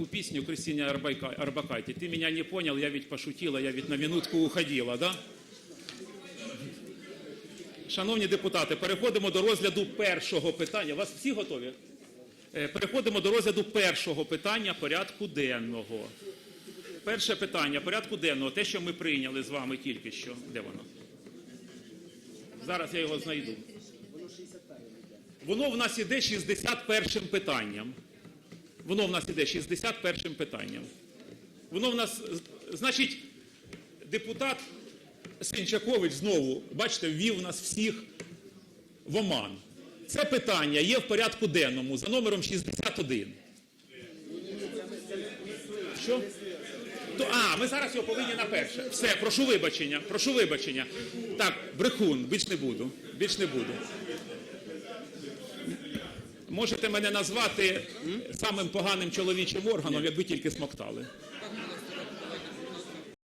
таку пісню Арбайка- Арбакайте. Ты меня не понял, я ведь пошутила, я ведь на минутку уходила, да? Шановні депутати, переходимо до розгляду першого питання. Вас всі готові? Е, Переходимо до розгляду першого питання порядку денного. Перше питання порядку денного, те, що ми прийняли з вами тільки що. Де воно? Зараз я його знайду. Воно в нас іде 61 питанням. Воно в нас іде 61 питанням. Воно в нас, значить, депутат Сенчакович знову, бачите, ввів нас всіх в оман. Це питання є в порядку денному за номером 61. Що? То, а, ми зараз його повинні на перше. Все, прошу вибачення, прошу вибачення. Так, брехун, більш не буду. Більш не буду. Можете мене назвати самим поганим чоловічим органом, якби тільки смоктали.